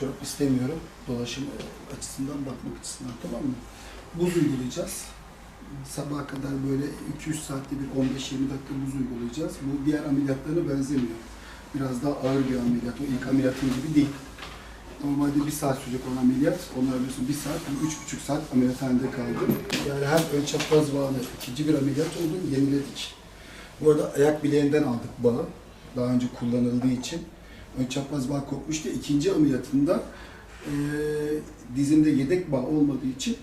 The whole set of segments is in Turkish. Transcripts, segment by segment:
çorap istemiyorum. Dolaşım açısından, bakmak açısından tamam mı? Buz uygulayacağız. Sabaha kadar böyle 2-3 saatte bir 15-20 dakika buz uygulayacağız. Bu diğer ameliyatlarına benzemiyor. Biraz daha ağır bir ameliyat. O ilk ameliyatın gibi değil. Normalde bir saat sürecek olan ameliyat, onlar biliyorsun bir saat, yani üç buçuk saat ameliyathanede kaldım. Yani hem ön çapraz bağını ikinci bir ameliyat oldu, yeniledik. Bu arada ayak bileğinden aldık bağı. Daha önce kullanıldığı için. Ön çapraz bağ kopmuştu. İkinci ameliyatında eee dizimde yedek bağ olmadığı için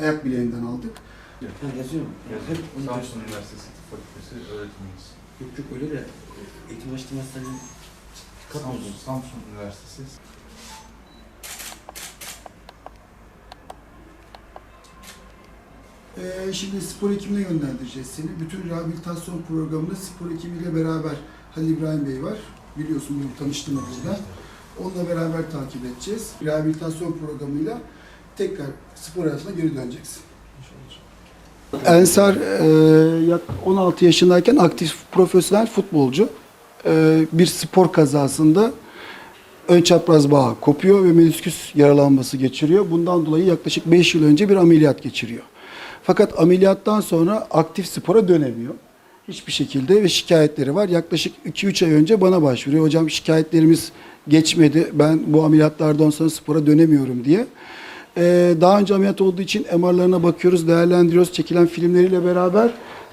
ayak bileğinden aldık. Ha, yazıyorum. Hep onu Samsun Üniversitesi Tıp Fakültesi öğretim üyesi. Yok yok öyle de eğitim araştırmasının Samsun, katmıyorsun. Samsun Üniversitesi. Ee, şimdi spor hekimine yönlendireceğiz seni. Bütün rehabilitasyon programını spor hekimiyle beraber Halil İbrahim Bey var. Biliyorsun bunu tanıştım burada. Onunla beraber takip edeceğiz. Rehabilitasyon programıyla tekrar spor hayatına geri döneceksin. Ensar e, yak- 16 yaşındayken aktif profesyonel futbolcu. E, bir spor kazasında ön çapraz bağ kopuyor ve menisküs yaralanması geçiriyor. Bundan dolayı yaklaşık 5 yıl önce bir ameliyat geçiriyor. Fakat ameliyattan sonra aktif spora dönemiyor. Hiçbir şekilde ve şikayetleri var. Yaklaşık 2-3 ay önce bana başvuruyor. Hocam şikayetlerimiz geçmedi. Ben bu ameliyatlardan sonra spora dönemiyorum diye. Ee, daha önce ameliyat olduğu için MR'larına bakıyoruz, değerlendiriyoruz. Çekilen filmleriyle beraber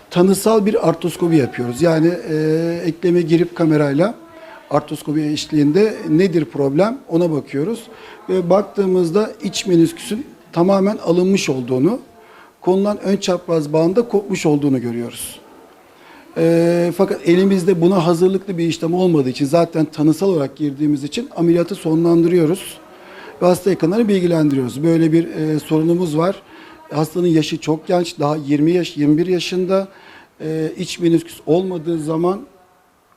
tanısal bir artroskopi yapıyoruz. Yani e, ekleme girip kamerayla artroskopi eşliğinde nedir problem ona bakıyoruz. Ve baktığımızda iç menisküsün tamamen alınmış olduğunu, konulan ön çapraz bağında kopmuş olduğunu görüyoruz. Ee, fakat elimizde buna hazırlıklı bir işlem olmadığı için zaten tanısal olarak girdiğimiz için ameliyatı sonlandırıyoruz ve hasta yakınları bilgilendiriyoruz. Böyle bir e, sorunumuz var. Hastanın yaşı çok genç, daha 20 yaş, 21 yaşında. E, iç menisküs olmadığı zaman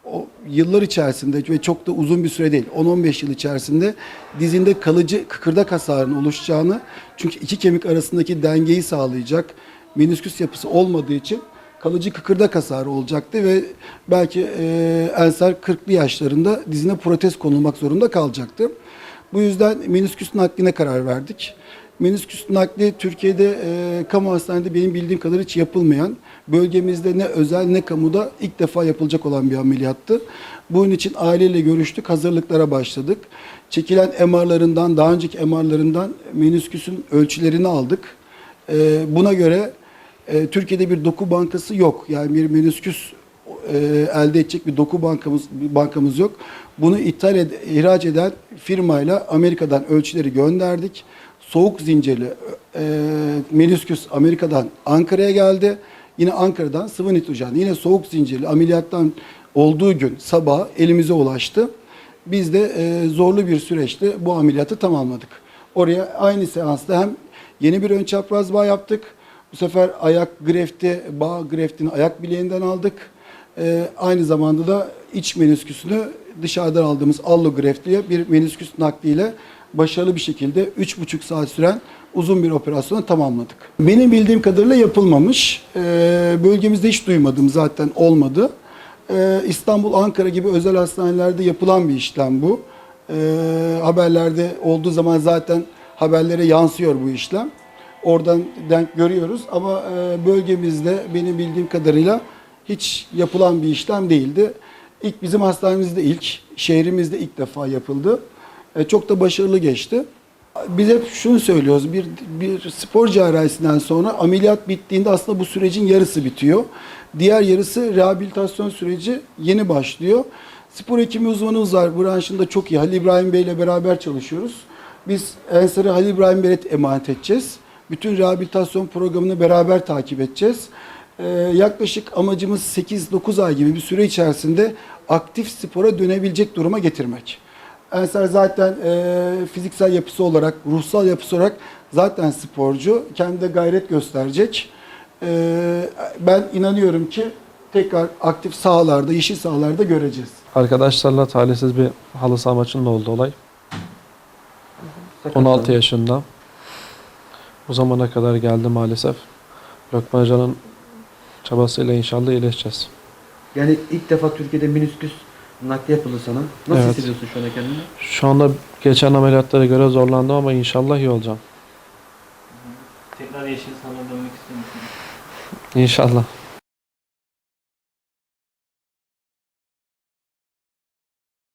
o yıllar içerisinde ve çok da uzun bir süre değil, 10-15 yıl içerisinde dizinde kalıcı kıkırdak hasarının oluşacağını, çünkü iki kemik arasındaki dengeyi sağlayacak menisküs yapısı olmadığı için kalıcı kıkırdak hasarı olacaktı ve belki e, Ensar 40'lı yaşlarında dizine protez konulmak zorunda kalacaktı. Bu yüzden menisküs nakline karar verdik. Menisküs nakli Türkiye'de e, kamu hastanede benim bildiğim kadar hiç yapılmayan, bölgemizde ne özel ne kamuda ilk defa yapılacak olan bir ameliyattı. Bunun için aileyle görüştük, hazırlıklara başladık. Çekilen MR'larından, daha önceki MR'larından menisküsün ölçülerini aldık. E, buna göre e, Türkiye'de bir doku bankası yok. Yani bir menisküs e, elde edecek bir doku bankamız bir bankamız yok. Bunu ithal ed- ihraç eden firmayla Amerika'dan ölçüleri gönderdik. Soğuk zincirli e, menisküs Amerika'dan Ankara'ya geldi. Yine Ankara'dan sıvı nitrojen, yine soğuk zincirli ameliyattan olduğu gün sabah elimize ulaştı. Biz de e, zorlu bir süreçte bu ameliyatı tamamladık. Oraya aynı seansta hem yeni bir ön çapraz bağ yaptık. Bu sefer ayak grefti, bağ greftini ayak bileğinden aldık. Ee, aynı zamanda da iç menisküsünü dışarıdan aldığımız allograft bir menisküs nakliyle başarılı bir şekilde 3,5 saat süren uzun bir operasyonu tamamladık. Benim bildiğim kadarıyla yapılmamış. Ee, bölgemizde hiç duymadım zaten olmadı. Ee, İstanbul, Ankara gibi özel hastanelerde yapılan bir işlem bu. Ee, haberlerde olduğu zaman zaten haberlere yansıyor bu işlem. Oradan denk görüyoruz ama e, bölgemizde benim bildiğim kadarıyla hiç yapılan bir işlem değildi. İlk bizim hastanemizde ilk, şehrimizde ilk defa yapıldı. E, çok da başarılı geçti. Biz hep şunu söylüyoruz, bir, bir spor cerrahisinden sonra ameliyat bittiğinde aslında bu sürecin yarısı bitiyor. Diğer yarısı rehabilitasyon süreci yeni başlıyor. Spor hekimi uzmanımız var, branşında çok iyi. Halil İbrahim Bey ile beraber çalışıyoruz. Biz Ensar'ı Halil İbrahim Bey'e emanet edeceğiz. Bütün rehabilitasyon programını beraber takip edeceğiz. Ee, yaklaşık amacımız 8-9 ay gibi bir süre içerisinde aktif spora dönebilecek duruma getirmek. Ensar zaten e, fiziksel yapısı olarak, ruhsal yapısı olarak zaten sporcu. Kendi de gayret gösterecek. Ee, ben inanıyorum ki tekrar aktif sahalarda, yeşil sahalarda göreceğiz. Arkadaşlarla talihsiz bir halı saha maçında oldu olay. 16 yaşında. Bu zamana kadar geldi maalesef. Lokman Hoca'nın çabasıyla inşallah iyileşeceğiz. Yani ilk defa Türkiye'de menisküs Nakliye yapıldı sana. Nasıl Evet. hissediyorsun şu anda kendini? Şu anda geçen ameliyatlara göre zorlandım ama inşallah iyi olacağım. Tekrar yeşil sana dönmek istiyor? İnşallah.